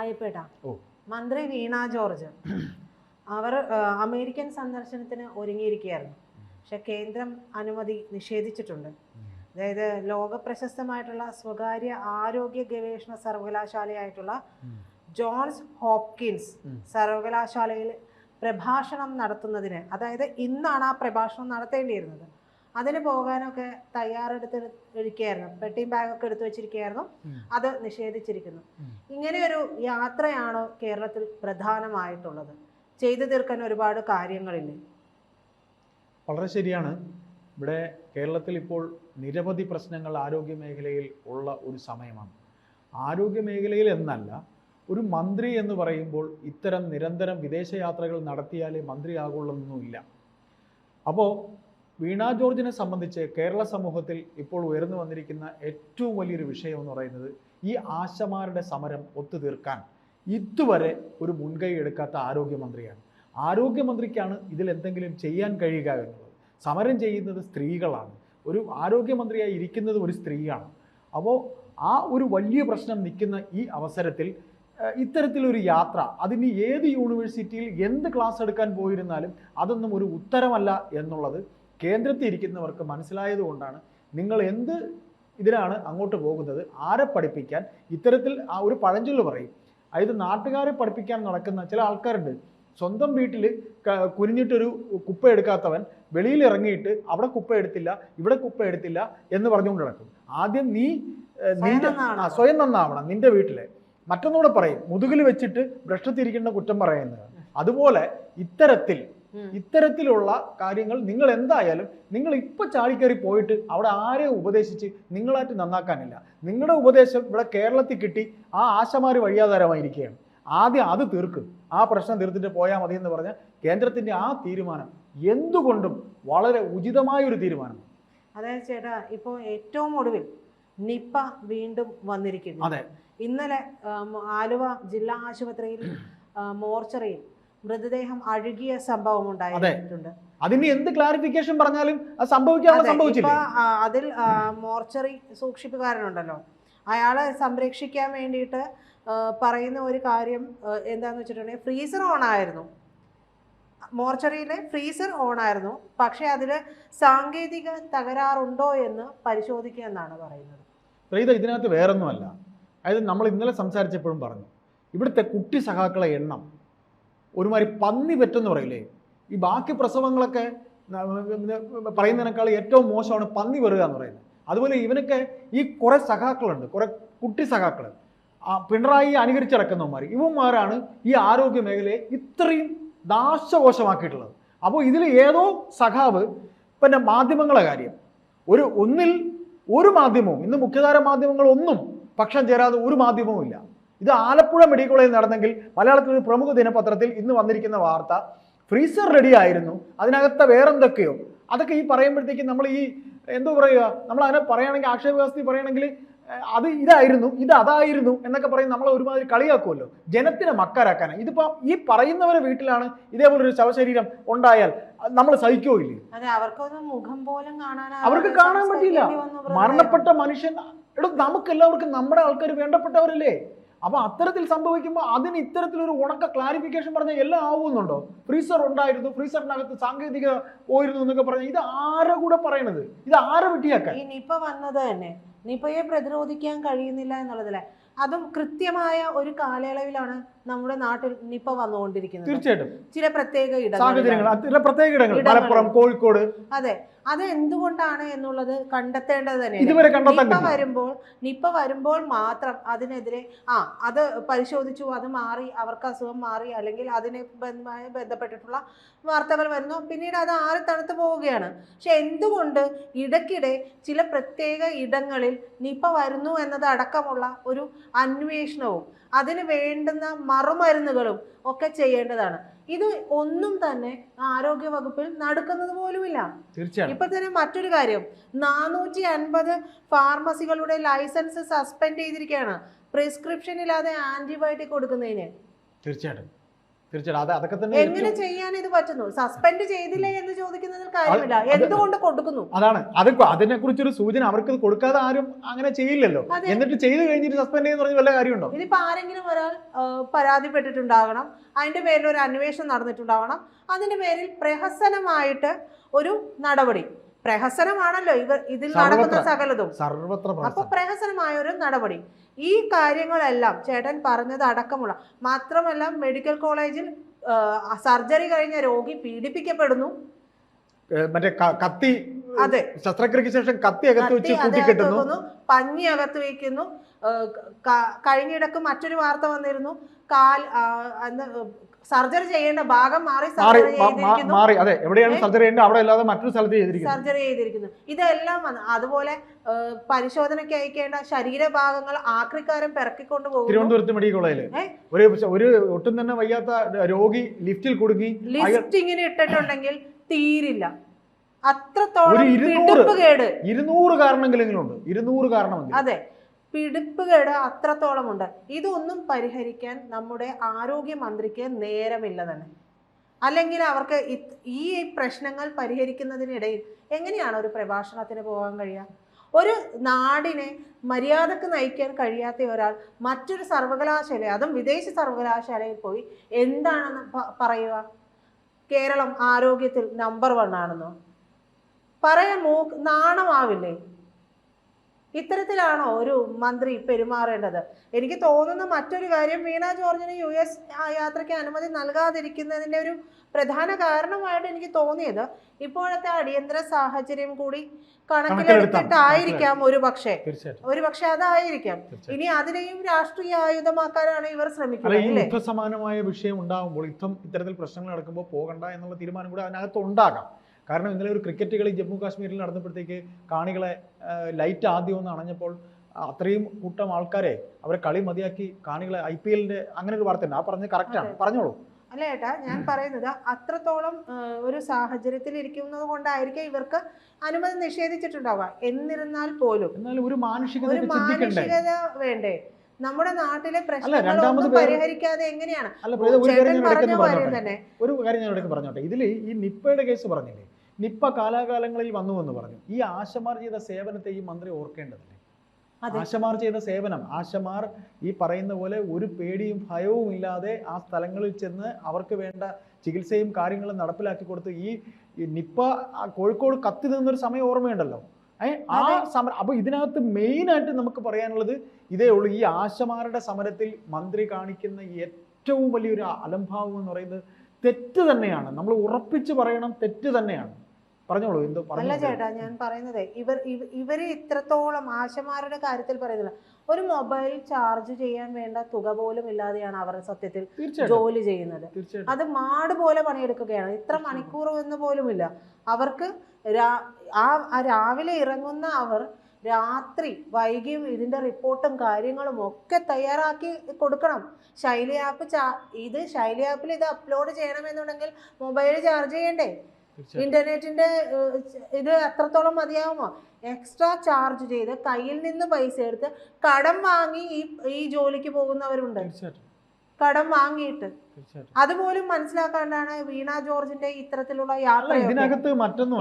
അയ്യപ്പേട്ടാ. മന്ത്രി വീണ ജോർജ്. അവർ അമേരിക്കൻ സന്ദർശനത്തിന് ഒരുങ്ങിയിരിക്കുകയായിരുന്നു. പക്ഷെ കേന്ദ്രം അനുമതി നിഷേധിച്ചിട്ടുണ്ട്. അതായത് ലോക പ്രശസ്തമായിട്ടുള്ള സ്വകാര്യ ആരോഗ്യ ഗവേഷണ സർവകലാശാലയായിട്ടുള്ള ജോൺസ് ഹോപ്കിൻസ്. സർവകലാശാലയിൽ പ്രഭാഷണം നടത്തുന്നതിന് അതായത് ഇന്നാണ് ആ പ്രഭാഷണം നടത്തേണ്ടിയിരുന്നത്. അതിന് പോകാനൊക്കെ തയ്യാറെടുത്ത് ഇരിക്കുകയായിരുന്നു. പെട്ടിയും ബാഗൊക്കെ എടുത്തു വെച്ചിരിക്കുകയായിരുന്നു. അത് നിഷേധിച്ചിരിക്കുന്നു. ഇങ്ങനെയൊരു യാത്രയാണോ കേരളത്തിൽ പ്രധാനമായിട്ടുള്ളത്. ചെയ്തു തീർക്കാൻ ഒരുപാട് കാര്യങ്ങളില്ലേ? വളരെ ശരിയാണ്. ഇവിടെ കേരളത്തിൽ ഇപ്പോൾ നിരവധി പ്രശ്നങ്ങൾ ആരോഗ്യ മേഖലയിൽ ഉള്ള ഒരു സമയമാണ്. ആരോഗ്യ മേഖലയിൽ എന്നല്ല ഒരു മന്ത്രി എന്ന് പറയുമ്പോൾ ഇത്തരം നിരന്തരം വിദേശയാത്രകൾ നടത്തിയാലേ മന്ത്രിയാകുള്ളൊന്നുമില്ല അപ്പോൾ വീണ ജോർജിനെ സംബന്ധിച്ച് കേരള സമൂഹത്തിൽ ഇപ്പോൾ ഉയർന്നു വന്നിരിക്കുന്ന ഏറ്റവും വലിയൊരു വിഷയം എന്ന് പറയുന്നത് ഈ ആശമാരുടെ സമരം ഒത്തുതീർക്കാൻ. ഇതുവരെ ഒരു മുൻകൈ എടുക്കാത്ത ആരോഗ്യമന്ത്രിയാണ്. ആരോഗ്യമന്ത്രിക്കാണ് ഇതിൽ എന്തെങ്കിലും ചെയ്യാൻ കഴിയുക എന്നുള്ളത്. സമരം ചെയ്യുന്നത് സ്ത്രീകളാണ്. ഒരു ആരോഗ്യമന്ത്രിയായി ഇരിക്കുന്നത് ഒരു സ്ത്രീയാണ്. അപ്പോൾ ആ ഒരു വലിയ പ്രശ്നം നിൽക്കുന്ന ഈ അവസരത്തിൽ ഇത്തരത്തിലൊരു യാത്ര അതിന് ഏത് യൂണിവേഴ്സിറ്റിയിൽ എന്ത് ക്ലാസ് എടുക്കാൻ പോയിരുന്നാലും അതൊന്നും ഒരു ഉത്തരമല്ല എന്നുള്ളത് കേന്ദ്രത്തിൽ ഇരിക്കുന്നവർക്ക് മനസ്സിലായത് കൊണ്ടാണ് നിങ്ങൾ എന്ത് ഇതിനാണ് അങ്ങോട്ട് പോകുന്നത് ആരെ പഠിപ്പിക്കാൻ? ഇത്തരത്തിൽ ആ ഒരു പഴഞ്ചൊല്ല് പറയും. അതായത് നാട്ടുകാരെ പഠിപ്പിക്കാൻ നടക്കുന്ന ചില ആൾക്കാരുണ്ട്. സ്വന്തം വീട്ടിൽ കുനിഞ്ഞിട്ടൊരു കുപ്പ എടുക്കാത്തവൻ വെളിയിൽ ഇറങ്ങിയിട്ട് അവിടെ കുപ്പ എടുത്തില്ല ഇവിടെ കുപ്പ എടുത്തില്ല എന്ന് പറഞ്ഞുകൊണ്ട് നടക്കും. ആദ്യം നീ നിന്റെ നന്നാവണം. സ്വയം നന്നാവണം നിന്റെ വീട്ടിലെ. മറ്റൊന്നുകൂടെ പറയും മുതുകിൽ വെച്ചിട്ട് ഭ്രഷ്ടത്തിരിക്കുന്ന കുറ്റം പറയുന്നത്. അതുപോലെ ഇത്തരത്തിൽ. ഇത്തരത്തിലുള്ള കാര്യങ്ങൾ നിങ്ങൾ എന്തായാലും നിങ്ങൾ ഇപ്പൊ ചാടിക്കയറി പോയിട്ട് അവിടെ ആരെ ഉപദേശിച്ച് നിങ്ങളായിട്ട് നന്നാക്കാനില്ല. നിങ്ങളുടെ ഉപദേശം ഇവിടെ കേരളത്തിൽ കിട്ടി ആ ആശമാര് വഴിയാധാരമായിരിക്കുകയാണ്. ആദ്യം അത് തീർക്കും. ആ പ്രശ്നം തീർത്തിട്ട് പോയാൽ മതി എന്ന് പറഞ്ഞ കേന്ദ്രത്തിന്റെ ആ തീരുമാനം എന്തുകൊണ്ടും വളരെ ഉചിതമായ ഒരു തീരുമാനം. അതായത് ചേട്ടാ ഇപ്പോൾ ഏറ്റവും ഒടുവിൽ നിപ്പ വീണ്ടും വന്നിരിക്കുന്നു. അതെ. ഇന്നലെ ആലുവ ജില്ലാ ആശുപത്രിയിൽ മോർച്ചറിയിൽ മൃതദേഹം അഴുകിയ സംഭവം ഉണ്ടായിട്ടുണ്ട്. അതിന് എന്ത് ക്ലാരിഫിക്കേഷൻ പറഞ്ഞാലും അത് സംഭവിക്കാനുള്ള സംഭവിച്ചില്ല? അതിൽ മോർച്ചറി സൂക്ഷിപ്പുകാരനുണ്ടല്ലോ. അയാളെ സംരക്ഷിക്കാൻ വേണ്ടിയിട്ട് പറയുന്ന ഒരു കാര്യം എന്താന്ന് വെച്ചിട്ടുണ്ടെങ്കിൽ ഫ്രീസർ ഓൺ ആയിരുന്നു. മോർച്ചറിയിലെ ഫ്രീസർ ഓൺ ആയിരുന്നു. പക്ഷെ അതിൽ സാങ്കേതിക തകരാറുണ്ടോ എന്ന് പരിശോധിക്കുക എന്നാണ് പറയുന്നത്. പ്രീത ഇതിനകത്ത് വേറൊന്നുമല്ല. അതായത് നമ്മൾ ഇന്നലെ സംസാരിച്ചപ്പോഴും പറഞ്ഞു ഇവിടുത്തെ കുട്ടി സഖാക്കളെ എണ്ണം ഒരുമാതിരി പന്നി പറ്റെന്ന് പറയില്ലേ? ഈ ബാക്കി പ്രസവങ്ങളൊക്കെ പറയുന്നതിനേക്കാൾ ഏറ്റവും മോശമാണ് പന്നി വരിക എന്ന് പറയുന്നത്. അതുപോലെ ഇവനൊക്കെ ഈ കുറെ സഖാക്കളുണ്ട്. കുറെ കുട്ടി സഖാക്കൾ. പിണറായി അനുകരിച്ചിറക്കുന്നവന്മാർ ഇവന്മാരാണ് ഈ ആരോഗ്യ മേഖലയെ ഇത്രയും നാശകോശമാക്കിയിട്ടുള്ളത്. അപ്പോൾ ഇതിൽ ഏതോ സഖാവ് പിന്നെ മാധ്യമങ്ങളെ കാര്യം. ഒരു ഒന്നിൽ ഒരു മാധ്യമവും ഇന്ന് മുഖ്യധാര മാധ്യമങ്ങളൊന്നും പക്ഷം ചേരാതെ ഒരു മാധ്യമവും ഇല്ല. ഇത് ആലപ്പുഴ മെഡിക്കൽ കോളേജിൽ നടന്നെങ്കിൽ മലയാളത്തിൽ ഒരു പ്രമുഖ ദിനപത്രത്തിൽ ഇന്ന് വന്നിരിക്കുന്ന വാർത്ത ഫ്രീസർ റെഡി ആയിരുന്നു. അതിനകത്തെ വേറെന്തൊക്കെയോ? അതൊക്കെ ഈ പറയുമ്പോഴത്തേക്ക് നമ്മൾ ഈ എന്തോ പറയുക നമ്മൾ അതിനെ പറയുകയാണെങ്കിൽ ആക്ഷേപ വ്യവസ്ഥയിൽ പറയുകയാണെങ്കിൽ അത് ഇതായിരുന്നു ഇത് അതായിരുന്നു എന്നൊക്കെ പറയും നമ്മളെ ഒരുമാതിരി കളിയാക്കുമല്ലോ. ജനത്തിനെ മക്കാരാക്കാൻ ഇതിപ്പോ ഈ പറയുന്നവരെ വീട്ടിലാണ് ഇതേപോലൊരു ശവശരീരം ഉണ്ടായാൽ നമ്മൾ സഹിക്കോ ഇല്ലേ? അവർക്ക് കാണാൻ പറ്റിയില്ല. മരണപ്പെട്ട മനുഷ്യൻ എടോ നമുക്ക് എല്ലാവർക്കും നമ്മുടെ ആൾക്കാർ വേണ്ടപ്പെട്ടവരല്ലേ? അപ്പൊ അത്തരത്തിൽ സംഭവിക്കുമ്പോൾ അതിന് ഇത്തരത്തിലൊരു ഉണക്ക ക്ലാരിഫിക്കേഷൻ പറഞ്ഞാൽ എല്ലാം ആവുന്നുണ്ടോ? ഫ്രീസർ ഉണ്ടായിരുന്നു ഫ്രീസറിനകത്ത് സാങ്കേതിക പോയിരുന്നു എന്നൊക്കെ പറഞ്ഞാൽ ഇത് ആരെ കൂടെ പറയണത്? ഇത് ആരെ വെട്ടിയാക്കാൻ? വന്നത് തന്നെ. നിപ്പയെ പ്രതിരോധിക്കാൻ കഴിയുന്നില്ല എന്നുള്ളതല്ലേ അതും കൃത്യമായ ഒരു കാലയളവിലാണ് നമ്മുടെ നാട്ടിൽ നിപ്പ വന്നുകൊണ്ടിരിക്കുന്നത്. തീർച്ചയായിട്ടും. ചില പ്രത്യേക സാഹചര്യങ്ങൾ ചില പ്രത്യേക ഇടങ്ങൾ. മലപ്പുറം കോഴിക്കോട്. അതെ. അത് എന്തുകൊണ്ടാണ് എന്നുള്ളത് കണ്ടെത്തേണ്ടത് തന്നെയാണ് നിപ്പ വരുമ്പോൾ നിപ്പ വരുമ്പോൾ മാത്രം അതിനെതിരെ ആ അത് പരിശോധിച്ചു അത് മാറി അവർക്ക് അസുഖം മാറി അല്ലെങ്കിൽ അതിനെ ബന്ധപ്പെട്ടിട്ടുള്ള വാർത്തകൾ വരുന്നു. പിന്നീട് അത് ആറി തണുത്തു പോവുകയാണ്. പക്ഷെ എന്തുകൊണ്ട് ഇടയ്ക്കിടെ ചില പ്രത്യേക ഇടങ്ങളിൽ നിപ്പ വരുന്നു എന്നത് അടക്കമുള്ള ഒരു അന്വേഷണവും അതിന് വേണ്ടുന്ന മറുമരുന്നുകളും ഒക്കെ ചെയ്യേണ്ടതാണ്. ഇത് ഒന്നും തന്നെ ആരോഗ്യ വകുപ്പിൽ നടക്കുന്നത് പോലുമില്ല. തീർച്ചയായും. ഇപ്പൊ തന്നെ മറ്റൊരു കാര്യം. നാനൂറ്റി അൻപത് ഫാർമസികളുടെ ലൈസൻസ് സസ്പെൻഡ് ചെയ്തിരിക്കുകയാണ്. പ്രിസ്ക്രിപ്ഷൻ ഇല്ലാതെ ആന്റിബയോട്ടിക് കൊടുക്കുന്നതിന്. തീർച്ചയായിട്ടും. തീർച്ചയായിട്ടും. അത് അതൊക്കെ തന്നെ എങ്ങനെ ചെയ്യാൻ ഇത് പറ്റുന്നു? സസ്പെൻഡ് ചെയ്തില്ലേ എന്ന് ചോദിക്കുന്നതിൽ കാര്യമില്ല. എന്തുകൊണ്ട് കൊടുക്കുന്നു? അതാണ്. അത് അതിനെ കുറിച്ചൊരു സൂചന അവർക്ക് കൊടുക്കാതെ ആരും അങ്ങനെ ചെയ്യില്ലല്ലോ. എന്നിട്ട് ചെയ്ത് കഴിഞ്ഞിട്ട് സസ്പെൻഡ് ചെയ്യുന്ന പറഞ്ഞ വല്ല കാര്യമുണ്ടോ? ഇതിപ്പോ ആരെങ്കിലും ഒരാൾ പരാതിപ്പെട്ടിട്ടുണ്ടാകണം. അതിന്റെ പേരിൽ ഒരു അന്വേഷണം നടന്നിട്ടുണ്ടാവണം അതിന്റെ പേരിൽ പ്രഹസനമായിട്ട് ഒരു നടപടി. പ്രഹസനമാണല്ലോ ഇവർ ഇതിൽ നടക്കുന്ന. സകലതും. അപ്പൊ പ്രഹസനമായ ഒരു നടപടി. ഈ കാര്യങ്ങളെല്ലാം ചേട്ടൻ പറഞ്ഞത് അടക്കമുള്ള മാത്രമല്ല മെഡിക്കൽ കോളേജിൽ സർജറി കഴിഞ്ഞ രോഗി പീഡിപ്പിക്കപ്പെടുന്നു. മറ്റേ കത്തി അതെ. ശസ്ത്രക്രിയക്ക് ശേഷം കത്തി അകത്ത് വെച്ച് കൂട്ടിക്കെട്ടുന്നു. പഞ്ഞി അകത്ത് വയ്ക്കുന്നു കഴിഞ്ഞിടക്ക് മറ്റൊരു വാർത്ത വന്നിരുന്നു. കാൽ സർജറി ചെയ്യേണ്ട ഭാഗം മാറി മാറി മാറി. അതെ എവിടെയാണ് സർജറി ചെയ്യേണ്ടത് അവിടെ അല്ലാതെ മറ്റൊരു സ്ഥലത്ത് ചെയ്തിരിക്കുന്നു. സർജറി ചെയ്തിരിക്കുന്നു. ഇതെല്ലാം വന്ന് അതുപോലെ പരിശോധനയ്ക്ക് അയക്കേണ്ട ശരീരഭാഗങ്ങൾ ആക്രിക്കാരൻ പിറക്കിക്കൊണ്ട് പോകുന്നു. തിരുവനന്തപുരത്ത് മെഡിക്കൽ കോളേജിൽ? ഒരു ഒരു ഒട്ടും തന്നെ വയ്യാത്ത രോഗി ലിഫ്റ്റിൽ കുടുങ്ങി ഇങ്ങനെ ഇട്ടിട്ടുണ്ടെങ്കിൽ തീരില്ല. അത്രത്തോളം ഇരുന്നൂറ്. കേട്. ഇരുന്നൂറ് കാരണമെങ്കിലും ഉണ്ട്. ഇരുന്നൂറ് കാരണമെങ്കിലും. അതെ. പിടിപ്പുകേട് അത്രത്തോളമുണ്ട്. ഇതൊന്നും പരിഹരിക്കാൻ നമ്മുടെ ആരോഗ്യമന്ത്രിക്ക് നേരമില്ല തന്നെ അല്ലെങ്കിൽ അവർക്ക് ഈ പ്രശ്നങ്ങൾ പരിഹരിക്കുന്നതിനിടയിൽ എങ്ങനെയാണ് ഒരു പ്രഭാഷണത്തിന് പോകാൻ കഴിയുക? ഒരു നാടിനെ മര്യാദയ്ക്ക് നയിക്കാൻ കഴിയാത്ത ഒരാൾ മറ്റൊരു സർവകലാശാല അതും വിദേശ സർവകലാശാലയിൽ പോയി എന്താണെന്ന് പറയുക? കേരളം ആരോഗ്യത്തിൽ നമ്പർ വൺ ആണെന്നോ? പറയാൻ മൂ നാണമാവില്ലേ? ഇത്തരത്തിലാണോ ഒരു മന്ത്രി പെരുമാറേണ്ടത്? എനിക്ക് തോന്നുന്ന മറ്റൊരു കാര്യം വീണ ജോർജിന് യു എസ് യാത്രയ്ക്ക് അനുമതി നൽകാതിരിക്കുന്നതിന്റെ ഒരു പ്രധാന കാരണമായിട്ട് എനിക്ക് തോന്നിയത് ഇപ്പോഴത്തെ അടിയന്തര സാഹചര്യം കൂടി കണക്കിലെടുത്തിട്ടായിരിക്കാം ഒരു പക്ഷേ. ഒരു പക്ഷേ അതായിരിക്കാം. ഇനി അതിനെയും രാഷ്ട്രീയ ആയുധമാക്കാനാണ് ഇവർ ശ്രമിക്കുന്നത് യുദ്ധ യുദ്ധസമാനമായ വിഷയം ഉണ്ടാകുമ്പോൾ യുദ്ധം ഇത്തരത്തിൽ പ്രശ്നങ്ങൾ നടക്കുമ്പോൾ പോകണ്ട എന്നുള്ള തീരുമാനം കൂടി അതിനകത്ത് ഉണ്ടാകാം. കാരണം ഇന്നലെ ഒരു ക്രിക്കറ്റ് കളി ജമ്മു കാശ്മീരിൽ നടന്നപ്പോഴത്തേക്ക് കാണികളെ ലൈറ്റ് ആദ്യം ഒന്ന് അണഞ്ഞപ്പോൾ അത്രയും കൂട്ടം ആൾക്കാരെ അവരെ കളി മതിയാക്കി കാണികളെ ഐ പി എല്ലിന്റെ അങ്ങനെ ഒരു വാർത്തണ്ട് ആ പറഞ്ഞത് കറക്റ്റാണ്. പറഞ്ഞോളൂ. അല്ല ഏട്ടാ ഞാൻ പറയുന്നത് അത്രത്തോളം ഒരു സാഹചര്യത്തിൽ ഇരിക്കുന്നത് കൊണ്ടായിരിക്കും ഇവർക്ക് അനുമതി നിഷേധിച്ചിട്ടുണ്ടാവുക. എന്നിരുന്നാൽ പോലും ഒരു മാനുഷികത വേണ്ടേ? നമ്മുടെ നാട്ടിലെ പ്രശ്നങ്ങൾ പ്രശ്നങ്ങളൊന്നും പരിഹരിക്കാതെ എങ്ങനെയാണ്? ഒരു കാര്യം ഞാൻ പറഞ്ഞോട്ടെ. തന്നെ. ഒരു കാര്യം ഞാൻ ഇടയ്ക്ക് പറഞ്ഞോട്ടെ. ഇതിൽ ഈ നിപ്പയുടെ കേസ് പറഞ്ഞില്ലേ? നിപ്പ കാലാകാലങ്ങളിൽ വന്നു എന്ന് പറഞ്ഞു. ഈ ആശമാർ ചെയ്ത സേവനത്തെ ഈ മന്ത്രി ഓർക്കേണ്ടതില്ലേ? ആശമാർ ചെയ്ത സേവനം. ആശമാർ ഈ പറയുന്ന പോലെ ഒരു പേടിയും ഭയവും ഇല്ലാതെ ആ സ്ഥലങ്ങളിൽ ചെന്ന് അവർക്ക് വേണ്ട ചികിത്സയും കാര്യങ്ങളും നടപ്പിലാക്കി കൊടുത്ത് ഈ നിപ്പ കോഴിക്കോട് കത്തി നിന്നൊരു സമയം ഓർമ്മയുണ്ടല്ലോ. ഏ ആ. സമരം അപ്പൊ ഇതിനകത്ത് മെയിനായിട്ട് നമുക്ക് പറയാനുള്ളത് ഇതേ ഉള്ളൂ. ഈ ആശമാരുടെ സമരത്തിൽ മന്ത്രി കാണിക്കുന്ന ഏറ്റവും വലിയൊരു അലംഭാവം എന്ന് പറയുന്നത് തെറ്റ് തന്നെയാണ്. നമ്മൾ ഉറപ്പിച്ച് പറയണം തെറ്റ് തന്നെയാണ്. പറഞ്ഞോളൂ എന്തോ അല്ല ചേട്ടാ ഞാൻ പറയുന്നത് ഇവർ ഇവ- ഇവർ ഇത്രത്തോളം ആശമാരുടെ കാര്യത്തിൽ പറയുന്നില്ല. ഒരു മൊബൈൽ ചാർജ് ചെയ്യാൻ വേണ്ട തുക പോലും ഇല്ലാതെയാണ് അവർ സത്യത്തിൽ ജോലി ചെയ്യുന്നത്. അത് മാട് പോലെ പണിയെടുക്കുകയാണ്. ഇത്ര മണിക്കൂർ എന്ന് പോലുമില്ല അവർക്ക് രാ- ആ രാവിലെ ഇറങ്ങുന്ന അവർ രാത്രി വൈകിയും ഇതിന്റെ റിപ്പോർട്ടും കാര്യങ്ങളും ഒക്കെ തയ്യാറാക്കി കൊടുക്കണം. ശൈലി ആപ്പ് ചാ ഇത് ശൈലി ആപ്പിൽ ഇത് അപ്ലോഡ് ചെയ്യണമെന്നുണ്ടെങ്കിൽ മൊബൈൽ ചാർജ് ചെയ്യണ്ടേ? ഇന്റർനെറ്റിന്റെ ഇത് എത്രത്തോളം മതിയാവുമോ? എക്സ്ട്രാ ചാർജ് ചെയ്ത് കയ്യിൽ നിന്ന് പൈസ എടുത്ത് കടം വാങ്ങി ഈ ഈ ജോലിക്ക് പോകുന്നവരുണ്ട്. കടം വാങ്ങിയിട്ട്. അതുപോലും മനസ്സിലാക്കാണ്ടാണ് വീണ ജോർജിന്റെ ഇത്തരത്തിലുള്ള യാത്ര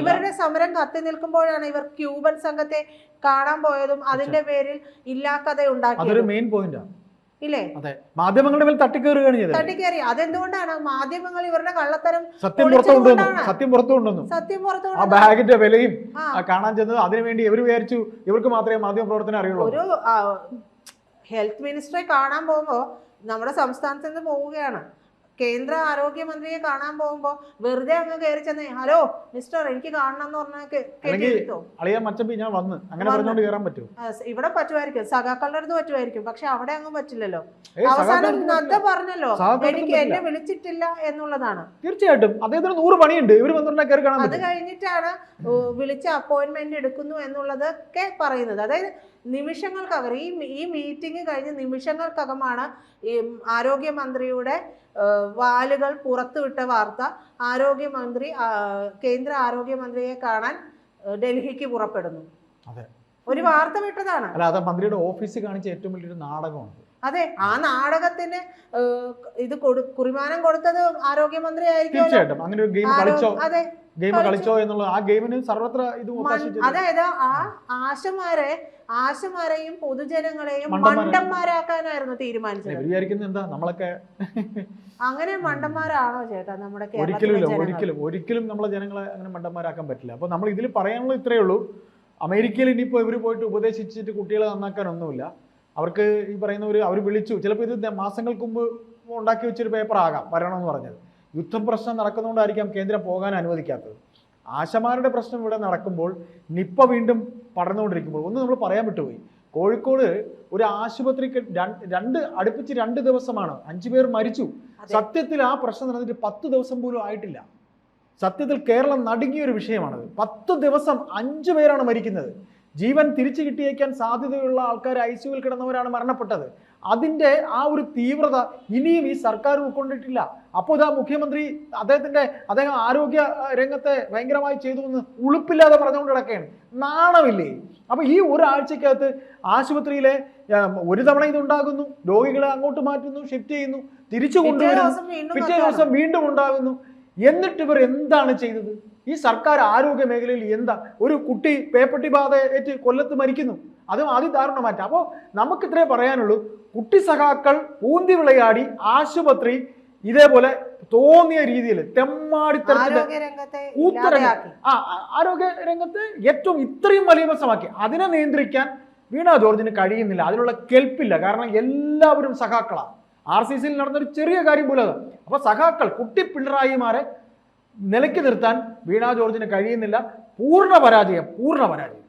ഇവരുടെ സമരം കത്തി നിൽക്കുമ്പോഴാണ് ഇവർ ക്യൂബൻ സംഘത്തെ കാണാൻ പോയതും അതിന്റെ പേരിൽ ഇല്ലാക്കഥ അതൊരു ഉണ്ടാക്കിയതും ഇല്ലേ? അതെ. മാധ്യമങ്ങളുടെ മേൽ തട്ടിക്കേറുകയാണ് ചെയ്തത്. തട്ടിക്കേറി. അതെന്തുകൊണ്ടാണ്? മാധ്യമങ്ങൾ ഇവരുടെ കള്ളത്തരം സത്യം പുറത്തു കൊണ്ടുവന്നു. സത്യം പുറത്തു കൊണ്ടുവന്നു. സത്യം പുറത്തു ആ ബാഗിന്റെ വിലയും കാണാൻ ചെന്നത് അതിനുവേണ്ടി ഇവർ വിചാരിച്ചു ഇവർക്ക് മാത്രമേ മാധ്യമ പ്രവർത്തനം അറിയുള്ളൂ. ഒരു ഹെൽത്ത് മിനിസ്റ്ററെ കാണാൻ പോകുമ്പോൾ നമ്മുടെ സംസ്ഥാനത്ത് നിന്ന് പോവുകയാണ്. കേന്ദ്ര ആരോഗ്യമന്ത്രിയെ കാണാൻ പോകുമ്പോ വെറുതെ അങ്ങ് കയറി ചെന്നേ ഹലോ മിസ്റ്റർ എനിക്ക് കാണണം എന്ന് പറഞ്ഞാൽ ഇവിടെ പറ്റുമായിരിക്കും. സഖാക്കളുടെ അടുത്ത് പറ്റുമായിരിക്കും. പക്ഷെ അവിടെ അങ്ങ് പറ്റില്ലല്ലോ. അവസാനം നദ്ദ പറഞ്ഞല്ലോ എനിക്ക് എന്നെ വിളിച്ചിട്ടില്ല എന്നുള്ളതാണ്. തീർച്ചയായിട്ടും. അദ്ദേഹത്തിന് നൂറ് പണിയുണ്ട്. ഇവർ അത് കഴിഞ്ഞിട്ടാണ് വിളിച്ച വിളിച്ച് അപ്പോയിന്റ്മെന്റ് എടുക്കുന്നു എന്നുള്ളതൊക്കെ പറയുന്നത്. അതായത് നിമിഷങ്ങൾക്കകം ഈ ഈ മീറ്റിംഗ് കഴിഞ്ഞ് നിമിഷങ്ങൾക്കകമാണ് ഈ ആരോഗ്യമന്ത്രിയുടെ വാലുകൾ പുറത്തുവിട്ട വാർത്ത. ആരോഗ്യമന്ത്രി കേന്ദ്ര ആരോഗ്യമന്ത്രിയെ കാണാൻ ഡൽഹിക്ക് പുറപ്പെടുന്നു. ഒരു വാർത്ത വിട്ടതാണ്. അല്ല അത് മന്ത്രിയുടെ ഓഫീസിൽ കാണിച്ച ഏറ്റവും വലിയൊരു നാടകമാണ് അതെ ആ നാടകത്തിന് ഇത് കൊടു കുറിമാനം കൊടുത്തത് ആരോഗ്യമന്ത്രി ആയിരിക്കും അതെ. ഗെയിം കളിച്ചോ. എന്നുള്ള ആ ഗെയിമിന് സർവത്ര ഇത്. അതായത് ആ ആശമാരെ ആശമാരെയും പൊതുജനങ്ങളെയും മണ്ടന്മാരെ. മണ്ടന്മാരാക്കാനായിരുന്നു തീരുമാനിച്ചത്. വിചാരിക്കുന്നത് എന്താ? നമ്മളൊക്കെ അങ്ങനെ മണ്ടന്മാരാണോ ചേട്ടാ നമ്മുടെ ഒരിക്കലും ഒരിക്കലും ഒരിക്കലും നമ്മളെ ജനങ്ങളെ അങ്ങനെ മണ്ടന്മാരാക്കാൻ പറ്റില്ല. അപ്പൊ നമ്മൾ ഇതിൽ പറയാനുള്ള ഇത്രയേ ഉള്ളൂ. അമേരിക്കയിൽ ഇനിയിപ്പോൾ ഇവർ പോയിട്ട് ഉപദേശിച്ചിട്ട് കുട്ടികളെ നന്നാക്കാനൊന്നുമില്ല. അവർക്ക് ഈ പറയുന്ന ഒരു അവർ വിളിച്ചു. ചിലപ്പോൾ ഇത് മാസങ്ങൾക്ക് മുമ്പ് ഉണ്ടാക്കി വെച്ചൊരു പേപ്പർ ആകാം വരണമെന്ന് പറഞ്ഞത്. യുദ്ധ പ്രശ്നം നടക്കുന്നതുകൊണ്ടായിരിക്കാം കേന്ദ്രം പോകാൻ അനുവദിക്കാത്തത്. ആശമാരുടെ പ്രശ്നം ഇവിടെ നടക്കുമ്പോൾ നിപ്പ വീണ്ടും പടർന്നുകൊണ്ടിരിക്കുമ്പോൾ ഒന്ന് നമ്മൾ പറയാൻ വിട്ടുപോയി. കോഴിക്കോട് ഒരു ആശുപത്രിക്ക് രണ്ട് രണ്ട് അടുപ്പിച്ച് രണ്ട് ദിവസമാണ്. അഞ്ചു പേർ മരിച്ചു. സത്യത്തിൽ ആ പ്രശ്നം നടന്നിട്ട് പത്ത് ദിവസം പോലും ആയിട്ടില്ല. സത്യത്തിൽ കേരളം നടുങ്ങിയ ഒരു വിഷയമാണത്. പത്ത് ദിവസം അഞ്ചു പേരാണ് മരിക്കുന്നത്. ജീവൻ തിരിച്ചു കിട്ടിയേക്കാൻ സാധ്യതയുള്ള ആൾക്കാർ ഐ സിയുവിൽ കിടന്നവരാണ് മരണപ്പെട്ടത്. അതിന്റെ ആ ഒരു തീവ്രത ഇനിയും ഈ സർക്കാർ ഉൾക്കൊണ്ടിട്ടില്ല. അപ്പോൾ ഇതാ മുഖ്യമന്ത്രി അദ്ദേഹത്തിന്റെ അദ്ദേഹം ആരോഗ്യ രംഗത്തെ ഭയങ്കരമായി ചെയ്തു എന്ന് ഉളുപ്പില്ലാതെ പറഞ്ഞുകൊണ്ട് കിടക്കുകയാണ് നാണമില്ലേ? അപ്പോൾ ഈ ഒരാഴ്ചക്കകത്ത് ആശുപത്രിയിലെ ഒരു തവണ ഇതുണ്ടാകുന്നു. രോഗികളെ അങ്ങോട്ട് മാറ്റുന്നു ഷിഫ്റ്റ് ചെയ്യുന്നു തിരിച്ചു കൊണ്ടുവരുന്നു. പിറ്റേ ദിവസം വീണ്ടും ഉണ്ടാകുന്നു. എന്നിട്ട് ഇവർ എന്താണ് ചെയ്തത്? ഈ സർക്കാർ ആരോഗ്യ മേഖലയിൽ എന്താ? ഒരു കുട്ടി പേപ്പട്ടി ബാധ ഏറ്റ് കൊല്ലത്ത് മരിക്കുന്നു. അതും അതിദാരുണമാറ്റ അപ്പോൾ നമുക്ക് ഇത്രേ പറയാനുള്ളൂ. കുട്ടി സഖാക്കൾ പൂന്തി വിളയാടി ആശുപത്രി ഇതേപോലെ തോന്നിയ രീതിയിൽ തെമ്മാടിത്തരത്തിന്റെ ആരോഗ്യ രംഗത്തെ ആ ആരോഗ്യ രംഗത്ത് ഏറ്റവും ഇത്രയും വലിയ മസമാക്കി അതിനെ നിയന്ത്രിക്കാൻ വീണ ജോർജിന് കഴിയുന്നില്ല. അതിനുള്ള കെൽപ്പില്ല. കാരണം എല്ലാവരും സഖാക്കളാണ് ആർ സി സിയിൽ നടന്നൊരു ചെറിയ കാര്യം പോലും അത് അപ്പൊ സഖാക്കൾ കുട്ടി പിണറായിമാരെ നിലയ്ക്ക് നിർത്താൻ വീണ ജോർജിന് കഴിയുന്നില്ല. പൂർണ പരാജയം പൂർണ പരാജയം.